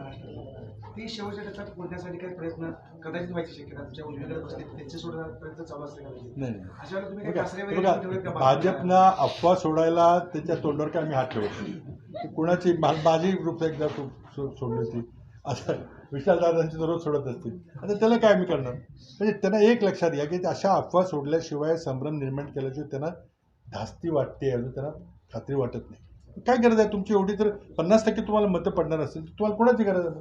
महाराष्ट्रात ती शेवटच्या टप्प्यात पोहोचण्यासाठी काही प्रयत्न कदाचित व्हायची शक्यता तुमच्या उजवीकडे बसले त्यांचे सोडा प्रयत्न चालू नाही अशा वेळेला तुम्ही कासरे वगैरे भाजपनं अफवा सोडायला त्याच्या तोंडावर काय आम्ही हात ठेवत कुणाची मा- माझी ग्रुप एकदा सोडली होती. आता विशालदादांची दररोज सोडत असतील. आता त्याला काय आम्ही करणार? म्हणजे त्यांना एक लक्षात घ्या की अशा अफवा सोडल्याशिवाय संभ्रम निर्माण केल्याशिवाय त्यांना धास्ती वाटते अजून त्यांना खात्री वाटत नाही. काय गरज आहे तुमची? एवढी तर पन्नास टक्के तुम्हाला मतं पडणार असेल. तर तुम्हाला कोणाची गरज आहे?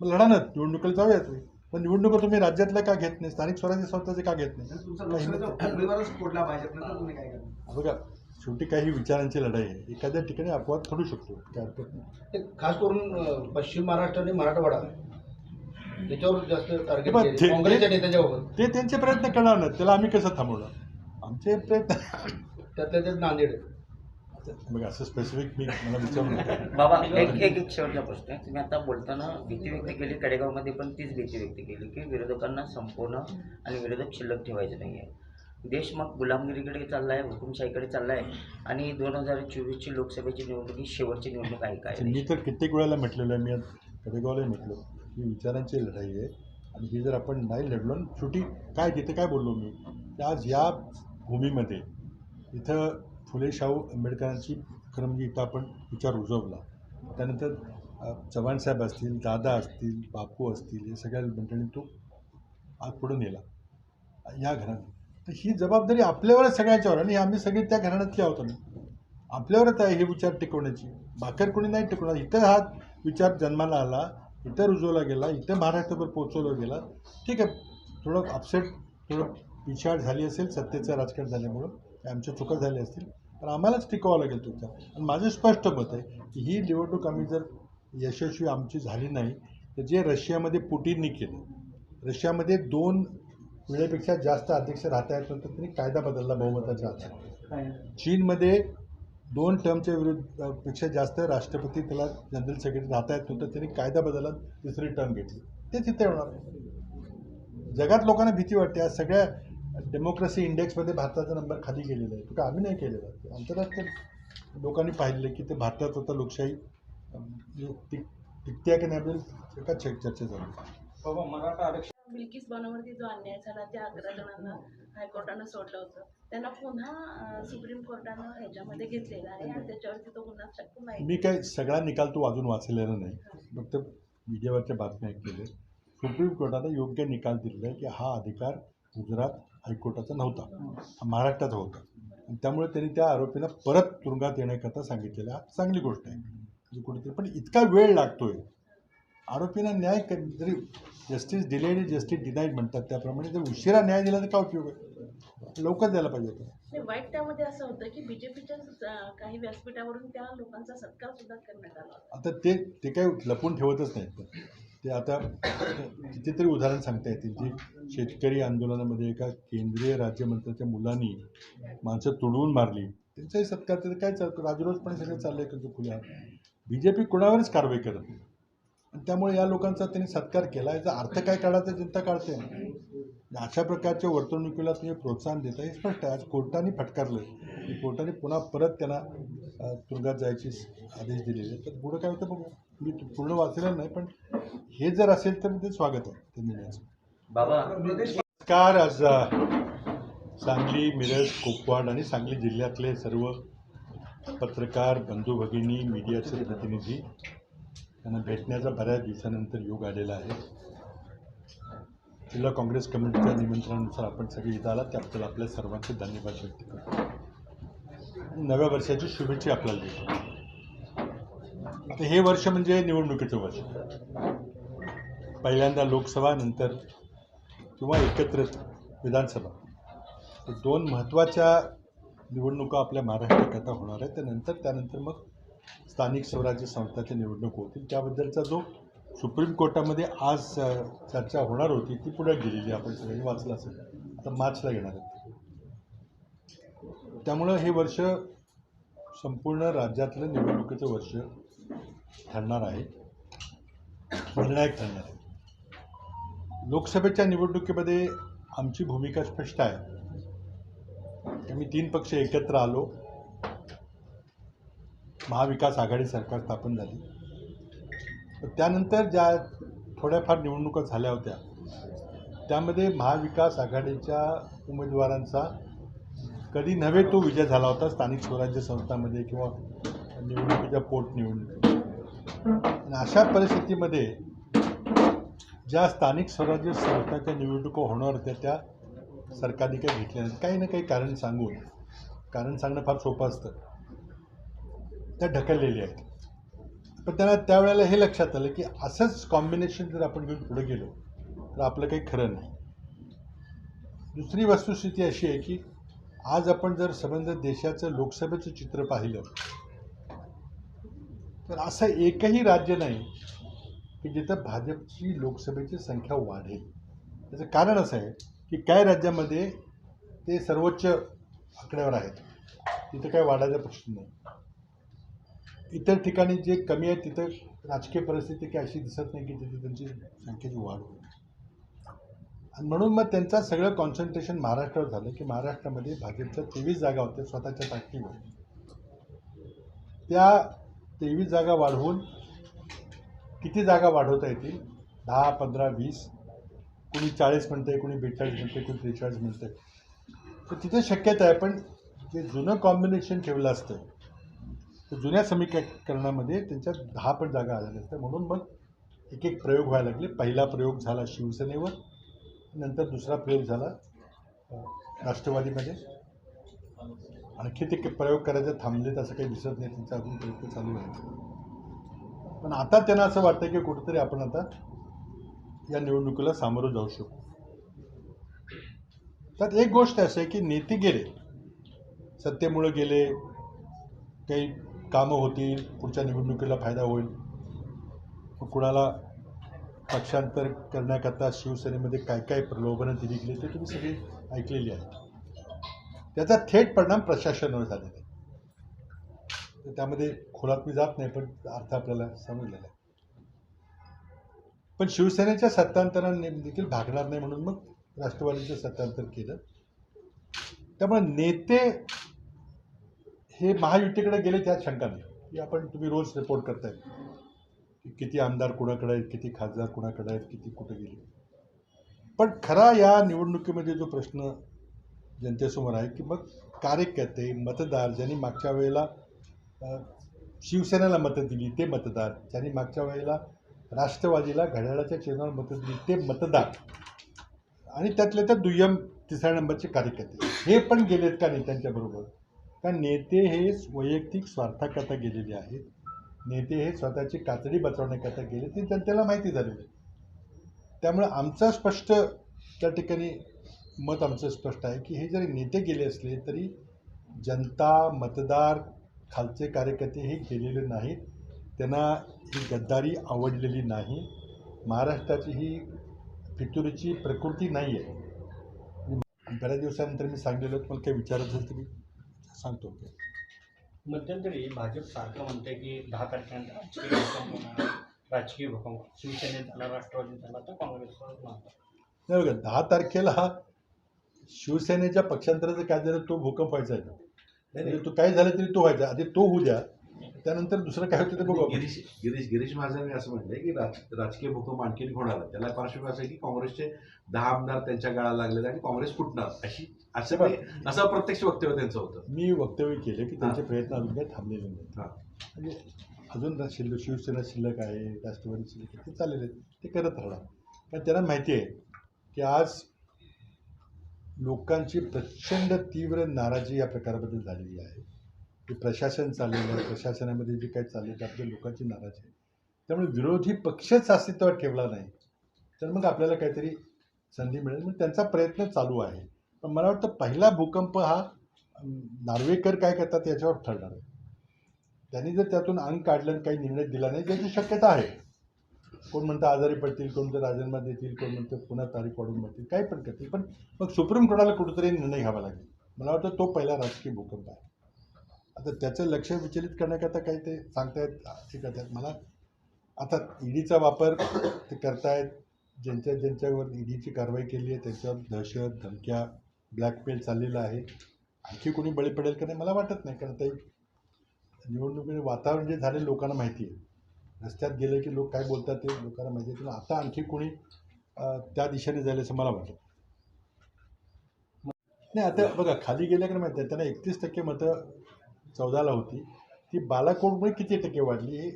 मग? लढा ना निवडणुकीला जाऊया तुम्ही. पण निवडणुका तुम्ही राज्यातल्या का घेत नाही? स्थानिक स्वराज्य संस्थांचे का घेत नाही? बघा शेवटी काही विचारांची लढाई आहे. एखाद्या ठिकाणी अपवाद ठरू शकतो काय हरकत नाही. खास करून पश्चिम महाराष्ट्र आणि मराठवाडा याच्यावर जास्त टार्गेट ते- काँग्रेसच्या नेत्याच्यावर ते त्यांचे प्रयत्न करणार नाहीत. त्याला आम्ही कसं थांबवणार? आमचे प्रयत्न त्यातल्या त्यात नांदेड. बघा असं स्पेसिफिक मी मला विचारू बाबा एक एक एक शेवटचा प्रश्न. आहे तुम्ही आता बोलताना भीती व्यक्त केली कडेगावमध्ये पण तीच भीती व्यक्त केली की विरोधकांना संपवणं आणि विरोधक शिल्लक ठेवायचे नाही आहे देश मग गुलामगिरीकडे चालला आहे हुकुमशाहीकडे चालला आहे आणि दोन हजार चोवीसची लोकसभेची निवडणूक ही शेवटची निवडणूक आहे काय? मी तर कित्येक वेळेला म्हटलेलं आहे मी आज कडेगावलाही म्हटलं ही विचारांची लढाई आहे आणि ही जर आपण नाही लढलो शेवटी काय तिथे काय बोललो मी? आज या भूमीमध्ये इथं फुले शाहू आंबेडकरांची खरं म्हणजे इथं आपण विचार रुजवला. त्यानंतर चव्हाणसाहेब असतील दादा असतील बापू असतील हे सगळ्या मंडळींनी तो आत पुढे नेला. या घरात. तर ही जबाबदारी आपल्यावरच सगळ्याच्यावर आणि आम्ही सगळे त्या घराण्यातले आहोत ना आपल्यावरच आहे हे विचार टिकवण्याची. बाकर कोणी नाही टिकवणार. इथं हा विचार जन्माला आला इथं रुजवला गेला इथं महाराष्ट्रभर पोचवला गेला. ठीक आहे. थोडं अपसेट थोडं पिछाड झाली असेल सत्तेचं राजकारण झाल्यामुळं. आमच्या चुका झाल्या असतील पण आम्हालाच टिकावं लागेल तुमचा. आणि माझं स्पष्ट मत आहे की ही निवडणूक आम्ही जर यशस्वी आमची झाली नाही तर जे रशियामध्ये पुटीननी केलं रशियामध्ये दोन वेळेपेक्षा जास्त अध्यक्ष राहता येत नंतर त्यांनी कायदा बदलला बहुमताच्या आधारे चीनमध्ये दोन टर्मच्या विरुद्धपेक्षा जास्त राष्ट्रपती त्याला जनरल सेक्रेटरी राहता येत नव्हतं त्यांनी कायदा बदलला तिसरी टर्म घेतली. तेच इथे होणार. जगात लोकांना भीती वाटते आज सगळ्या डेमोक्रेसी इंडेक्समध्ये भारताचा नंबर खाली गेलेला आहे. तो का आम्ही नाही केलेला. आहे. आंतरराष्ट्रीय लोकांनी पाहिलेलं की ते भारतात आता लोकशाही टिक टिकते आहे की नाही आपल्याला एका चर्चा झाली बाबा मराठा आरक्षण बिल्किस बानोवरती जो अन्याय झाला त्या अकरा जणांना हायकोर्टानं सोडलं होतं. त्यांना पुन्हा सुप्रीम कोर्टानं ह्याच्यामध्ये घेतलेलं आहे आणि त्याच्यावरती तो गुन्हा शकतो नाही मी काय सगळा निकाल तो अजून वाचलेला नाही. फक्त मीडियावरच्या बातम्या ऐकलेल्या. सुप्रीम कोर्टानं योग्य निकाल दिलेला आहे की हा अधिकार गुजरात हायकोर्टाचा नव्हता. हा महाराष्ट्राचा होता. आणि त्यामुळे त्यांनी त्या आरोपींना परत तुरुंगात येण्याकरता सांगितलेलं. चांगली गोष्ट आहे. म्हणजे कुठेतरी पण इतका वेळ लागतोय. आरोपींना न्याय जरी जस्टिस डिलेड जस्टिस डिनाईड म्हणतात. त्याप्रमाणे जर उशिरा न्याय दिला तर काय उपयोग आहे? लवकर द्यायला पाहिजे होतं. वाईट त्यामध्ये असं होतं की बीजेपीच्या काही व्यासपीठावरून त्या लोकांचा सत्कार सुद्धा करण्यात आला आता ते ते काही लपून ठेवतच नाहीत. ते आता कितीतरी उदाहरण सांगता येतील जी शेतकरी आंदोलनामध्ये एका केंद्रीय राज्यमंत्र्याच्या मुलांनी माणसं तुडवून मारली. त्यांचाही सत्कार त्याचं काय चालतं? राजरोजपणे सगळं चाललंय कसं खुल्या बी जे पी कुणावरच कारवाई करत नाही. आणि त्यामुळे या लोकांचा त्यांनी सत्कार केला. याचा अर्थ काय काढायचा जनता काढते. अशा प्रकारच्या वर्तणुकीला तुम्ही प्रोत्साहन देता हे स्पष्ट आहे. आज कोर्टाने फटकारलं की कोर्टाने पुन्हा परत त्यांना तुरुंगात जायचे आदेश दिलेले तर पुढं काय होतं बघू. मी तू- पूर्ण वाचलेलं नाही पण हे जर असेल तर ते स्वागत आहे त्या निर्णयाचं बाबा. नमस्कार आज सांगली मिरज कोकवाड आणि सांगली जिल्ह्यातले सर्व पत्रकार बंधू भगिनी मीडियाचे प्रतिनिधी त्यांना भेटण्याचा बऱ्याच दिवसानंतर योग आलेला आहे. जिल्हा काँग्रेस कमिटीच्या निमंत्रणानुसार आपण सगळे इथं आलात त्याबद्दल आपल्या सर्वांचे धन्यवाद व्यक्त करतो. नव्या वर्षाची शुभेच्छा आपल्याला देतो. आता हे वर्ष म्हणजे निवडणुकीचं वर्ष. पहिल्यांदा लोकसभा नंतर किंवा एकत्रित विधानसभा. दोन महत्त्वाच्या निवडणुका आपल्या महाराष्ट्राकरता होणार आहेत. त्यानंतर त्यानंतर मग स्थानिक स्वराज्य संस्थाच्या निवडणूक होतील. त्याबद्दलचा जो सुप्रीम कोर्टामध्ये आज चर्चा होणार होती ती पुढे गेलेली आपण सगळ्यांनी वाचलं असेल. आता मार्चला घेणार आहेत. त्यामुळं हे वर्ष संपूर्ण राज्यातलं निवडणुकीचं वर्ष ठरणार आहे. निर्णायक ठरणार आहे. लोकसभेच्या निवडणुकीमध्ये आमची भूमिका स्पष्ट आहे. आम्ही तीन पक्ष एकत्र आलो. महाविकास आघाडी सरकार स्थापन झाली. त्यानंतर ज्या थोड्याफार निवडणुका झाल्या होत्या त्यामध्ये महाविकास आघाडीच्या उमेदवारांचा कधी नव्हे तो विजय झाला होता स्थानिक स्वराज्य संस्थांमध्ये किंवा निवडणुकीच्या पोटनिवडणुकीत आणि अशा परिस्थितीमध्ये ज्या स्थानिक स्वराज्य संस्थांच्या निवडणुका होणार होत्या त्या सरकारने काही घेतल्या नाहीत. काही ना काही कारण सांगून कारण सांगणं फार सोपं असतं. त्या ढकललेल्या आहेत. पण त्यांना त्यावेळेला हे लक्षात आलं की असंच कॉम्बिनेशन जर आपण घेऊन पुढे गेलो तर आपलं काही खरं नाही. दुसरी वस्तुस्थिती अशी आहे की आज आपण जर संबंध देशाचं लोकसभेचं चित्र पाहिलं तर असं एकही राज्य नाही की जिथं भाजपची लोकसभेची संख्या वाढेल. त्याचं कारण असं आहे की काय राज्यामध्ये ते सर्वोच्च आकड्यावर आहेत. तिथं काय वाढायचा प्रश्न नाही. इतर ठिकाणी जे कमी आहे तिथं राजकीय परिस्थिती काही अशी दिसत नाही की तिथे त्यांची संख्येची वाढ होईल. आणि म्हणून मग त्यांचं सगळं कॉन्सन्ट्रेशन महाराष्ट्रावर झालं की महाराष्ट्रामध्ये भाजपच्या तेवीस जागा होत्या स्वतःच्या ताकदीवर त्या तेवीस जागा वाढवून किती जागा वाढवता येतील? दहा पंधरा वीस कोणी चाळीस म्हणते कुणी बेचाळीस म्हणते कुणी त्रेचाळीस म्हणते तर तिथे शक्यता आहे पण जे जुनं कॉम्बिनेशन ठेवलं असतं तर जुन्या समीकरणामध्ये त्यांच्या दहा पण जागा आलेल्या असतात म्हणून मग एक एक प्रयोग व्हायला लागले. पहिला प्रयोग झाला शिवसेनेवर नंतर दुसरा प्रयोग झाला राष्ट्रवादीमध्ये. आणखी ते प्रयोग करायचे थांबलेत असं काही दिसत नाही त्यांचा अजून प्रयत्न चालू आहे. पण आता त्यांना असं वाटतं की कुठेतरी आपण आता या निवडणुकीला सामोरं जाऊ शकू. त्यात एक गोष्ट अशी आहे की नेते गेले सत्तेमुळे गेले काही कामं होतील पुढच्या निवडणुकीला फायदा होईल. मग कुणाला पक्षांतर करण्याकरता शिवसेनेमध्ये काय काय प्रलोभनं दिली गेली ते तुम्ही सगळी ऐकलेली आहे त्याचा थेट परिणाम प्रशासनावर झालेला आहे. तर त्यामध्ये खोलात मी जात नाही पण अर्थ आपल्याला समजलेला आहे. पण शिवसेनेच्या सत्तांतराने देखील भागणार नाही म्हणून मग राष्ट्रवादीचं सत्तांतर केलं. त्यामुळे नेते हे महायुतीकडे गेले त्यात शंका नाही. की आपण तुम्ही रोज रिपोर्ट करताय. की किती आमदार कुणाकडे आहेत किती खासदार कुणाकडे आहेत किती कुठे गेले? पण खरा या निवडणुकीमध्ये जो प्रश्न जनतेसमोर आहे की मग कार्यकर्ते मतदार ज्यांनी मागच्या वेळेला शिवसेनेला मतं दिली ते मतदार ज्यांनी मागच्या वेळेला राष्ट्रवादीला घड्याळाच्या चिन्हावर मतं दिली ते मतदार आणि त्यातले त्या दुय्यम तिसऱ्या नंबरचे कार्यकर्ते. हे पण गेलेत का नेत्यांच्याबरोबर कारण नेते हे वैयक्तिक स्वार्थाकरता गेलेले आहेत? नेते हे स्वतःची कातडी बचावण्याकरता गेले. ते जनतेला माहिती झालेली त्यामुळे आमचं स्पष्ट त्या ठिकाणी मत आमचं स्पष्ट आहे की हे जरी नेते गेले असले तरी जनता मतदार खालचे कार्यकर्ते हे गेलेले नाहीत. त्यांना ही गद्दारी आवडलेली नाही. महाराष्ट्राची ही फितुरीची प्रकृती नाही आहे. बऱ्याच दिवसानंतर मी सांगलेलो तुम्हाला काही विचारत असेल तर मी सांगतो. मध्यंतरी भाजप सारखं म्हणते की दहा तारखेनंतर राजकीय भूकंप होणार. राजकीय भूकंप. शिवसेनेत झाला राष्ट्रवादीत झाला तर काँग्रेसवर बघा दहा तारखेला हा शिवसेनेच्या पक्षांतराचं काय झालं तो भूकंप व्हायचा आहे. तो काय झालं तरी तो व्हायचा. आधी तो होऊ द्या. त्यानंतर दुसरं काय होतं ते बघू. गिरीश गिरीश गिरीश महाजन असं म्हणलंय की राज राजकीय भूकंप आणखीन होणार. त्याला पार्श्वभूमी असं आहे की काँग्रेसचे दहा आमदार त्यांच्या गाळा लागलेले आणि काँग्रेस फुटणार अशी असं असं प्रत्यक्ष वक्तव्य त्यांचं होतं. मी वक्तव्य केलं की त्यांचे प्रयत्न अजून काही थांबलेले नाहीत. हां. म्हणजे अजून शिल्लक शिवसेना शिल्लक आहे राष्ट्रवादी शिल्लक आहे ते चाललेले ते करत राहणार. कारण त्यांना माहिती आहे की आज लोकांची प्रचंड तीव्र नाराजी या प्रकाराबद्दल झालेली आहे. की प्रशासन चाललेलं आहे प्रशासनामध्ये जे काही चाललेलं आहे आपल्या लोकांची नाराजी आहे. त्यामुळे विरोधी पक्षच अस्तित्वात ठेवला नाही. तर मग आपल्याला काहीतरी संधी मिळेल. मग त्यांचा प्रयत्न चालू आहे. पण मला वाटतं पहिला भूकंप हा नार्वेकर काय करतात याच्यावर ठरणार आहे. त्यांनी जर त्यातून अंग काढलं आणि काही निर्णय दिला नाही त्याची शक्यता आहे. कोण म्हणतं आजारी पडतील कोण म्हणतं राजीनामा देतील कोण म्हणतं पुन्हा तारीख वाढून म्हणतील काही पण करतील. पण मग सुप्रीम कोर्टाला कुठेतरी निर्णय घ्यावा लागेल. मला वाटतं तो पहिला राजकीय भूकंप आहे. आता त्याचं लक्ष विचलित करण्याकरता काही ते सांगतायत हे करतायत. मला आता ईडीचा वापर ते करतायत. ज्यांच्या ज्यांच्यावर ईडीची कारवाई केली आहे त्यांच्यावर दहशत धमक्या ब्लॅकमेल चाललेला आहे. आणखी कोणी बळी पडेल का नाही मला वाटत नाही. कारण ते निवडणुकीचे वातावरण जे झाले लोकांना माहिती आहे. रस्त्यात गेले की लोक काय बोलतात ते लोकांना माहिती आहे. पण आता आणखी कोणी त्या दिशेने जाईल असं मला वाटतं. नाही आता बघा खाली गेल्या की माहिती आहे त्यांना एकतीस टक्के मतं चौदाला होती. ती बालाकोटमुळे किती टक्के वाढली हे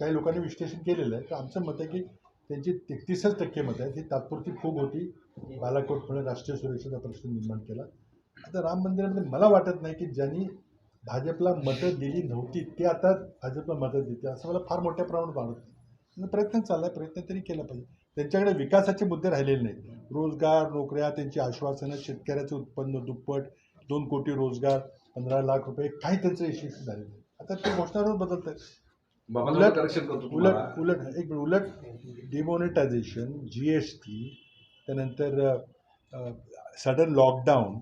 काही लोकांनी विश्लेषण केलेलं आहे. तर आमचं मत आहे की त्यांची तेहतीसच टक्के मतं आहे ती तात्पुरती फूग होती. बालाकोटमुळे राष्ट्रीय सुरक्षेचा प्रश्न निर्माण केला. आता राम मंदिरामध्ये मला वाटत नाही की ज्यांनी भाजपला मतं दिली नव्हती ते आता भाजपला मतं देते असं मला फार मोठ्या प्रमाणात वाटत नाही. आणि प्रयत्न चालला आहे प्रयत्न तरी केला पाहिजे. त्यांच्याकडे विकासाचे मुद्दे राहिलेले नाहीत. रोजगार नोकऱ्या त्यांची आश्वासनं शेतकऱ्याचं उत्पन्न दुप्पट दोन कोटी रोजगार पंधरा लाख रुपये काही त्यांचं यशस्वी झालेलं नाही. आता ते घोषणावर बदलत आहेत उलट- उलट. उलट एक उलट डिमॉनिटायझेशन जी एस टी त्यानंतर सडन लॉकडाऊन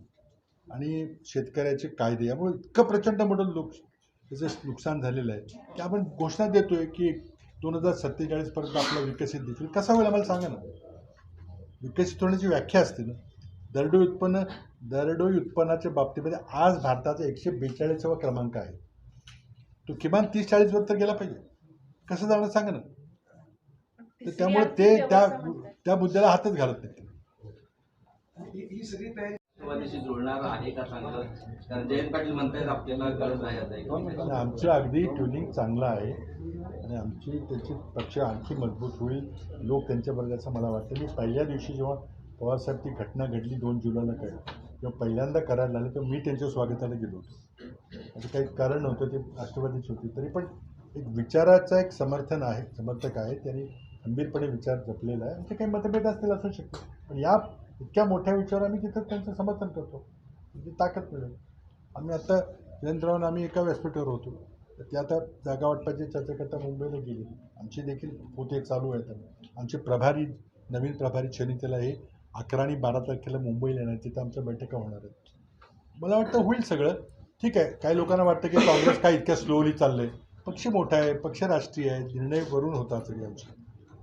आणि शेतकऱ्याचे कायदे यामुळे इतकं प्रचंड मोठं लोक त्याचं नुकसान झालेलं आहे की आपण घोषणा देतोय की दोन हजार सत्तेचाळीसपर्यंत आपला विकसित देखील कसा होईल आम्हाला सांगा ना. विकसित होण्याची व्याख्या असते ना. दरडोई उत्पन्न दरडोई उत्पन्नाच्या बाबतीमध्ये आज भारताचा एकशे बेचाळीसावा क्रमांक आहे. तो किमान तीस चाळीसवर तर गेला पाहिजे. कसं जाणार सांगा ना. तर त्यामुळे ते त्या त्या मुद्द्याला हातच घालत नाही ही ही सगळी तयारी राष्ट्रवादीशी जुळणार आहे का चांगलं? कारण जयंत पाटील म्हणतायत आपल्याला गरज आहे आता एक. आणि आमचं अगदी ट्युनिंग चांगलं आहे. आणि आमची त्याची पक्ष आणखी मजबूत होईल. लोक त्यांच्या वर्गाचं मला वाटतं. मी पहिल्या दिवशी जेव्हा पवारसाहेब ती घटना घडली दोन जुलैला काय जेव्हा पहिल्यांदा करायला लागलं तेव्हा मी त्यांच्या स्वागताला गेलो होतो. म्हणजे काही कारण नव्हतं ते राष्ट्रवादीची होती. तरी पण एक विचाराचं एक समर्थन आहे समर्थक आहे. त्यांनी खंबीरपणे विचार जपलेला आहे. आमचे काही मतभेद असतील असू शकते पण या इतक्या मोठ्या विचार आम्ही तिथं त्यांचं समर्थन करतो. म्हणजे ताकद मिळेल. आम्ही आता जयंतरावण आम्ही एका व्यासपीठावर होतो. तर ते आता जागा वाटपाची चर्चा करता मुंबईला गेली. आमची देखील होते चालू आहेत. आमचे प्रभारी नवीन प्रभारी शनितेला हे अकरा आणि बारा तारखेला मुंबईला येणार तिथं आमच्या बैठका होणार आहेत. मला वाटतं होईल सगळं. ठीक आहे. काही लोकांना वाटतं की काँग्रेस काय इतक्या स्लोली चाललं आहे पक्ष मोठा आहे. पक्ष राष्ट्रीय आहे. निर्णय वरून होता सगळे आमचे.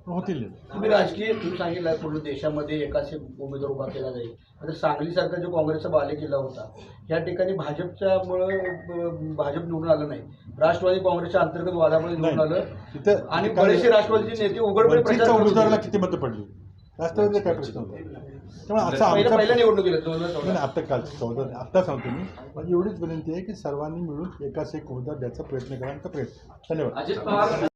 होतील. तुम्ही राजकीय तुम्ही सांगितलं पूर्ण देशामध्ये एकाच उमेदवार उभा केला जाईल. आता सांगलीसारखा जो काँग्रेसचा बालेकिल्ला होता या ठिकाणी भाजपच्यामुळे अं, भाजप निवडून आलं नाही. राष्ट्रवादी काँग्रेसच्या अंतर्गत वादामुळे निवडून. आलं. तिथं आणि बरेचसे राष्ट्रवादीचे नेते उघडपणे उमेदवाराला होते. किती मतं पडली? राष्ट्रवादीचा काय प्रश्न होता? त्यामुळे असं पहिल्या आमच्या पहिल्या निवडणुकीला दोन हजार नाही, चौदा. नाही, आता काल चौदा आत्ता सांगतो मी. माझी एवढीच विनंती आहे की सर्वांनी मिळून एकाच एक उमेदवार द्यायचा प्रयत्न करा आमचा प्रयत्न धन्यवाद.